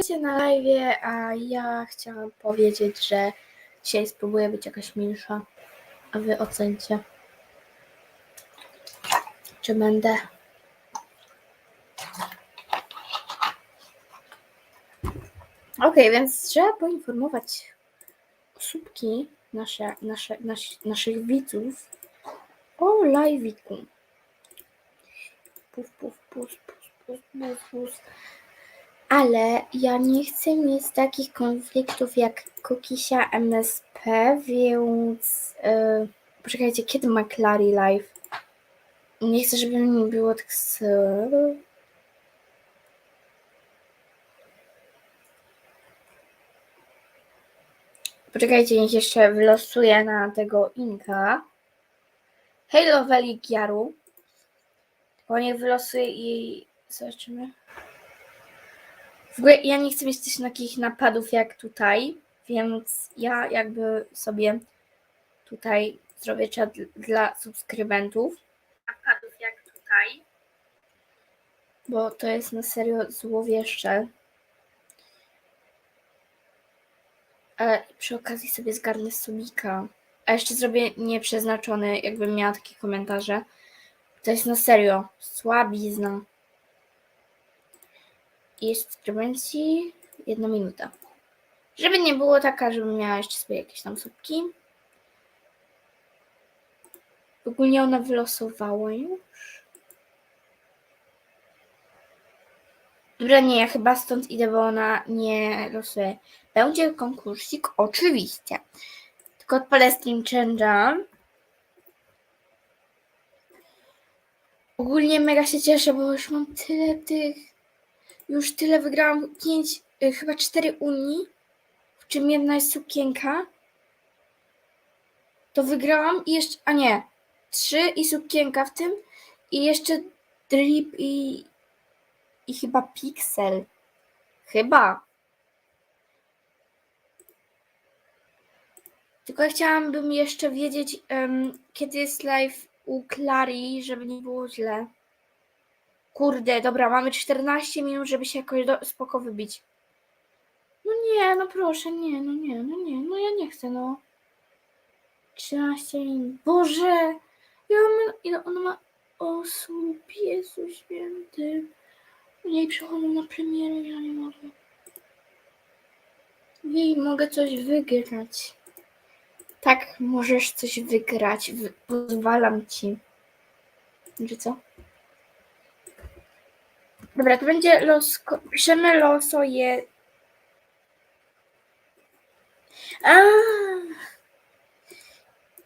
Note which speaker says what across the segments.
Speaker 1: Wiecie na live, a ja chciałam powiedzieć, że dzisiaj spróbuję być jakaś milsza, a wy ocencie, czy będę. Okej, więc trzeba poinformować osóbki, nasze, nasze, nasz, naszych widzów o live'iku. Puf, puf, puf, puf, puf, puf, puf. Ale ja nie chcę mieć takich konfliktów jak Kukisia MSP, więc yy, poczekajcie, kiedy ma Clary live? Nie chcę, żeby mi było tak z... Poczekajcie, niech jeszcze wylosuję na tego Inka. Halo Valley Giaru. Tylko niech wylosuje i zobaczymy. W ogóle ja nie chcę mieć też takich napadów jak tutaj, więc ja jakby sobie tutaj zrobię czat dla subskrybentów. Napadów jak tutaj. Bo to jest na serio złowieszcze. Ale przy okazji sobie zgarnę subika. A jeszcze zrobię nieprzeznaczony, jakbym miała takie komentarze. To jest na serio słabizna. Jest subskrybencji jedna minuta. Żeby nie było taka, żebym miała jeszcze sobie jakieś tam słupki. Ogólnie ona wylosowała już. Dobra, nie, ja chyba stąd idę, bo ona nie losuje. Będzie konkursik, oczywiście. Tylko odpalę Stream Change'a. Ogólnie mega się cieszę, bo już mam tyle tych. Już tyle wygrałam. Pięć, y, chyba cztery Unii, w czym jedna jest sukienka. To wygrałam i jeszcze. A nie. Trzy i sukienka w tym. I jeszcze drip i. I chyba pixel. Chyba. Tylko ja chciałabym jeszcze wiedzieć, em, kiedy jest live u Clary, żeby nie było źle. Kurde, dobra, mamy 14 minut, żeby się jakoś do, spoko wybić. No nie, no proszę, nie, no nie, no nie, no ja nie chcę, no. 13 minut. Boże! Ja mam, ile ona ma osób? Jezu święty. Nie przychodzą na premierę, ja nie mogę. Jej, mogę coś wygrać. Tak, możesz coś wygrać. Wy- Pozwalam ci. Czy co? Dobra, to będzie los. Piszemy losoje. A.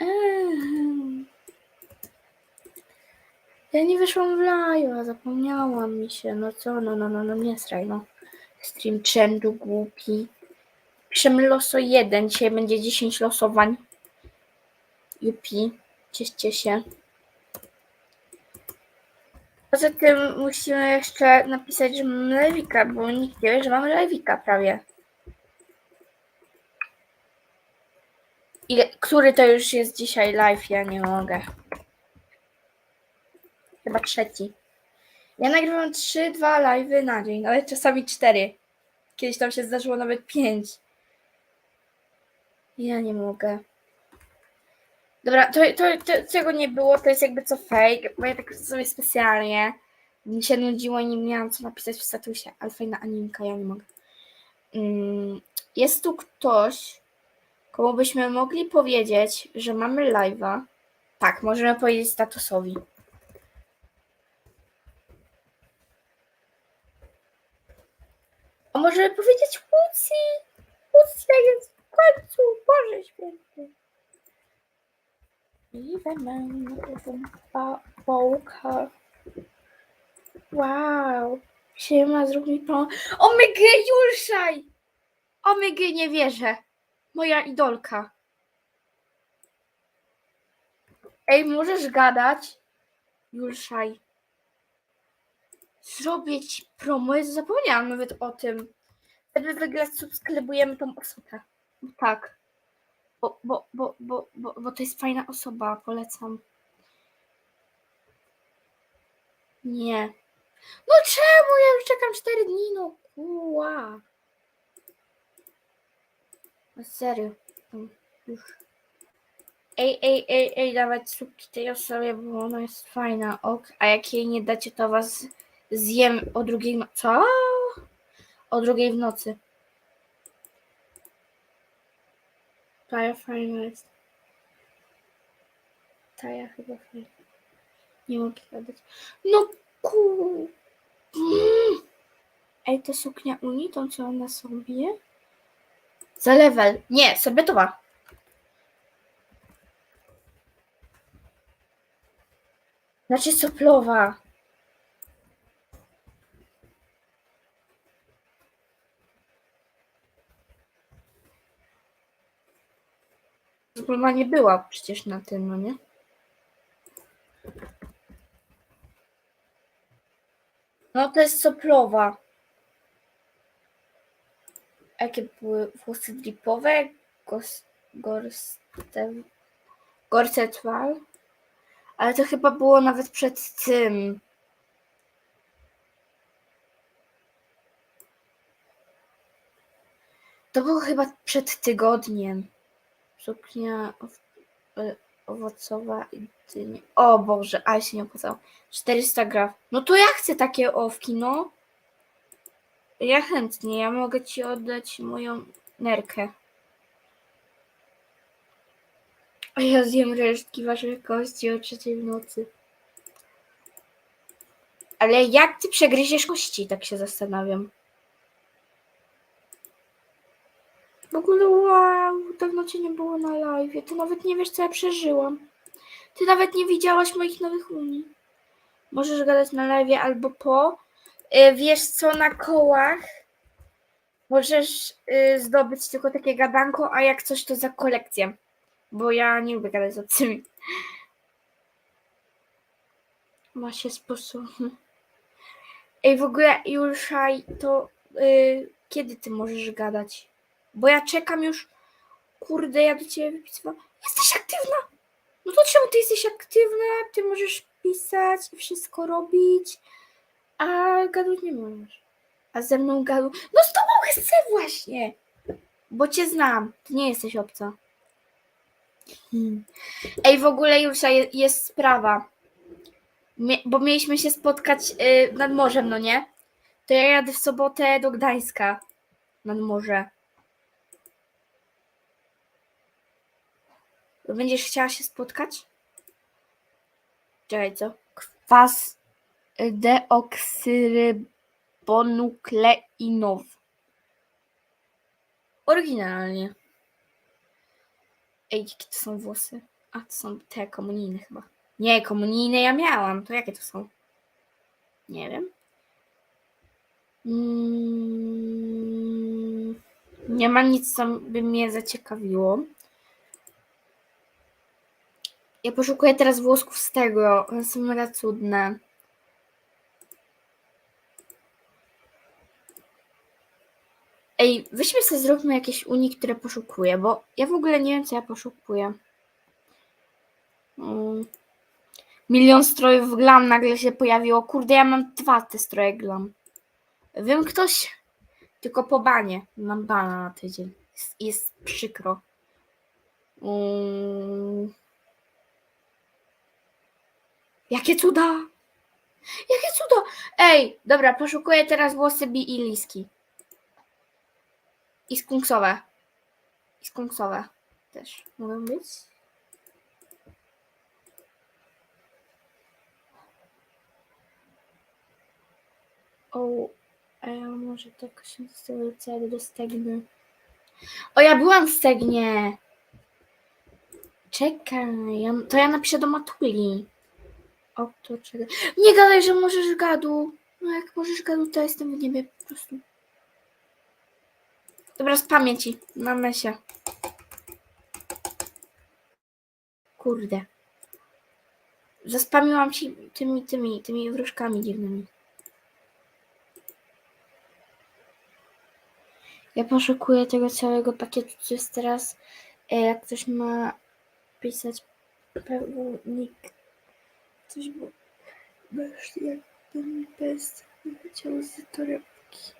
Speaker 1: Ehm. Ja nie wyszłam w live, zapomniałam mi się. No co, no, no, no, no, nie sraj, no. Stream change'u głupi. Piszemy loso 1. Dzisiaj będzie 10 losowań. Jupi. Cieszcie się. Poza tym musimy jeszcze napisać, że mamy live'ika, bo nikt nie wie, że mamy live'ika prawie. Ile, który to już jest dzisiaj live? Ja nie mogę. Chyba trzeci. Ja nagrywam 3-2 live'y na dzień, ale czasami 4. Kiedyś tam się zdarzyło nawet 5. Ja nie mogę. Dobra, to, to, to czego nie było, to jest jakby co fake, bo ja tak sobie specjalnie mi się nudziło i nie miałam co napisać w statusie, ale fajna animka, ja nie mogę. Mm, Jest tu ktoś, komu byśmy mogli powiedzieć, że mamy live'a. Tak, możemy powiedzieć statusowi. A możemy powiedzieć Łucji! Łucja jest w końcu, Boże święty. Even Bołka. Wow. Siema, zrób mi pomoc. Omega Julszaj! Omega nie wierzę. Moja idolka. Ej, możesz gadać? Julszaj. Zrobię ci promo. Jezu, zapomniałam nawet o tym. Żeby wygrać, subskrybujemy tą osobę. Tak. Bo, bo, bo, bo, bo, bo to jest fajna osoba, polecam. Nie. No czemu? Ja już czekam 4 dni, no kuła. No Serio. Już. Ej, ej, ej, ej, dawać słupki tej osobie, bo ona jest fajna, ok. A jak jej nie dacie, to was zjem o drugiej no... Co? O drugiej w nocy. Taja fajna jest. Taja chyba fajna. Nie mogę gadać. No ku... Mm. Ej, to suknia Uni, to co ona sobie? Za level. Nie, sobie to ma. Znaczy soplowa. Soplowa nie była przecież na tym, no nie? No to jest soplowa. Jakie były włosy dripowe? Gorsetwal? Ale to chyba było nawet przed tym. To było chyba przed tygodniem. Suknia e, owocowa i dynia. O Boże, ale się nie opłacało. 400 graf. No to ja chcę takie owki, no. Ja chętnie, ja mogę ci oddać moją nerkę. A ja zjem resztki waszych kości o trzeciej w nocy. Ale jak ty przegryziesz kości, tak się zastanawiam. W ogóle wow, dawno cię nie było na live. Ty nawet nie wiesz, co ja przeżyłam. Ty nawet nie widziałaś moich nowych unii. Możesz gadać na live albo po. Y, Wiesz co, na kołach możesz y, zdobyć tylko takie gadanko, a jak coś to za kolekcję. Bo ja nie lubię gadać z obcymi. Ma się sposób. Ej, w ogóle Juszaj, to y, kiedy ty możesz gadać? Bo ja czekam już. Kurde, ja do ciebie wypisywałam. Jesteś aktywna! No to czemu ty jesteś aktywna? Ty możesz pisać i wszystko robić, a gadać nie możesz. A ze mną gadu. No z tobą chcę właśnie! Bo cię znam. Ty nie jesteś obca. Hmm. Ej, w ogóle je- jest sprawa. Bo mieliśmy się spotkać y, nad morzem, no nie? To ja jadę w sobotę do Gdańska. Nad morze. Będziesz chciała się spotkać? Czekaj, co? Kwas deoksyrybonukleinowy. Oryginalnie. Ej, jakie to są włosy? A, to są te komunijne chyba. Nie, komunijne ja miałam. To jakie to są? Nie wiem. Mm, nie ma nic, co by mnie zaciekawiło. Ja poszukuję teraz włosków z tego. One są mega cudne. Ej, weźmy sobie zróbmy jakieś uni, które poszukuję, bo ja w ogóle nie wiem, co ja poszukuję. Mm. Milion strojów glam nagle się pojawiło. Kurde, ja mam dwa te stroje glam. Wiem ktoś, tylko po banie. Mam bana na tydzień. Jest, jest przykro. Mm. Jakie cuda! Jakie cuda! Ej, dobra, poszukuję teraz włosy Bi i Liski. I skunksowe. I skunksowe też mogą być. O, a ja może tak się nazywa do stegny. O, ja byłam w stegnie. Czekaj, ja, to ja napiszę do Matuli. O, to czekaj. Nie gadaj, że możesz gadu. No jak możesz gadu, to jestem w niebie po prostu. Dobra, z pamięci. Mamy się. Kurde. Zaspamiłam ci tymi, tymi, tymi wróżkami dziwnymi. Ja poszukuję tego całego pakietu, co jest teraz. e, Jak ktoś ma pisać pełnik. Coś było. Wiesz, jak ten bez wyciął z torebki.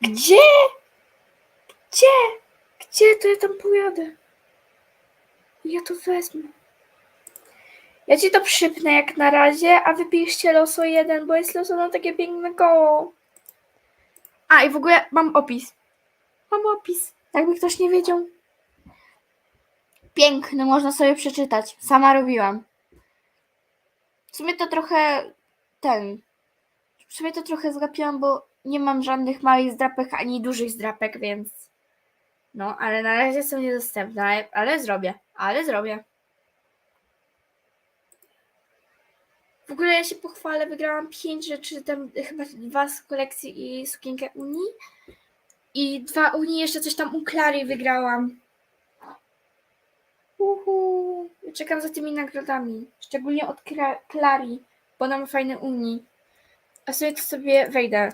Speaker 1: Gdzie? Gdzie? Gdzie to ja tam pojadę? Ja to wezmę. Ja ci to przypnę jak na razie, a wypiszcie loso jeden, bo jest loso na takie piękne koło. A i w ogóle mam opis. Mam opis. Jakby ktoś nie wiedział. Piękny, można sobie przeczytać. Sama robiłam. W sumie to trochę ten. W sumie to trochę zgapiłam, bo nie mam żadnych małych zdrapek ani dużych zdrapek, więc. No, ale na razie są niedostępne, ale- ale zrobię. Ale zrobię. W ogóle ja się pochwalę, wygrałam pięć rzeczy, tam chyba dwa z kolekcji i sukienkę Unii. I dwa Unii, jeszcze coś tam u Klary wygrałam. Uhu. Czekam za tymi nagrodami. Szczególnie od Kla- Klari, bo ona ma fajne Unii. A sobie to sobie wejdę.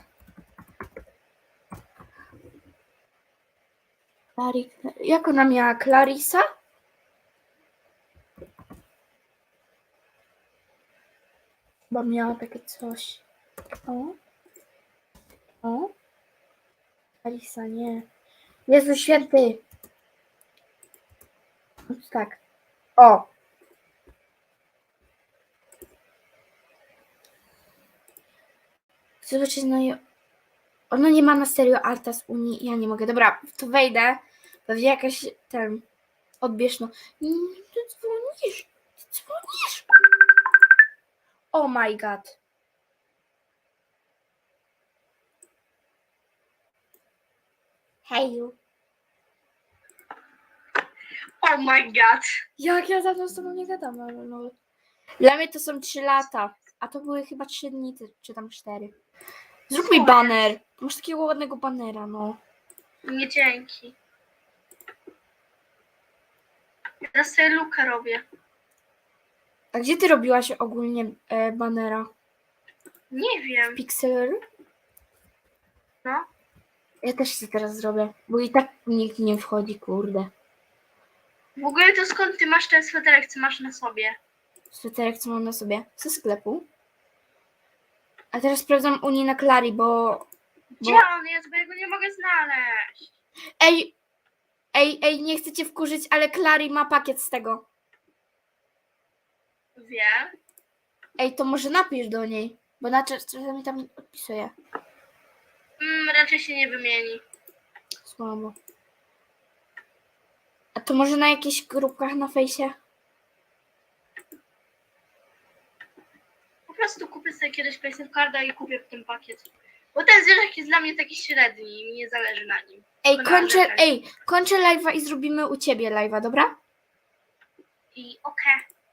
Speaker 1: Klari, jak ona miała? Clarissa? Bo miała takie coś. O. O. Clarissa, nie. Jezu święty. Tak. O. Chcę zobaczyć, no i... Ona nie ma na serio Arta z Unii. Ja nie mogę. Dobra, to wejdę. Pewnie jakaś ten. Odbierz no. Ty dzwonisz. Ty dzwonisz. Oh my god. Heju.
Speaker 2: Oh my god.
Speaker 1: Jak ja dawno z tobą nie gadam, ale no. Dla mnie to są 3 lata, a to były chyba 3 dni, czy- czy tam 4. Zrób mi baner. Masz takiego ładnego banera, no.
Speaker 2: Nie dzięki. Ja sobie lukę robię.
Speaker 1: A gdzie ty robiłaś ogólnie e, banera?
Speaker 2: Nie wiem.
Speaker 1: Pixel?
Speaker 2: No.
Speaker 1: Ja też się teraz zrobię, bo i tak nikt nie wchodzi, kurde.
Speaker 2: W ogóle to skąd ty masz ten sweterek, co masz na sobie?
Speaker 1: Sweterek, co mam na sobie? Ze sklepu. A teraz sprawdzam Unii na Klari, bo...
Speaker 2: Gdzie
Speaker 1: bo...
Speaker 2: on jest, bo ja go nie mogę znaleźć.
Speaker 1: Ej! Ej, ej, nie chcę cię wkurzyć, ale Klari ma pakiet z tego.
Speaker 2: Wiem.
Speaker 1: Ej, to może napisz do niej, bo na czas- czasami tam odpisuje.
Speaker 2: Mm, raczej się nie wymieni.
Speaker 1: Słabo. To może na jakichś grupkach na fejsie?
Speaker 2: Po prostu kupię sobie kiedyś Payson Carda i kupię w tym pakiet. Bo ten zwierzak jest dla mnie taki średni i mi nie zależy na nim.
Speaker 1: Ej, kończę, ej, kończę live'a i zrobimy u ciebie live'a, dobra?
Speaker 2: I okej.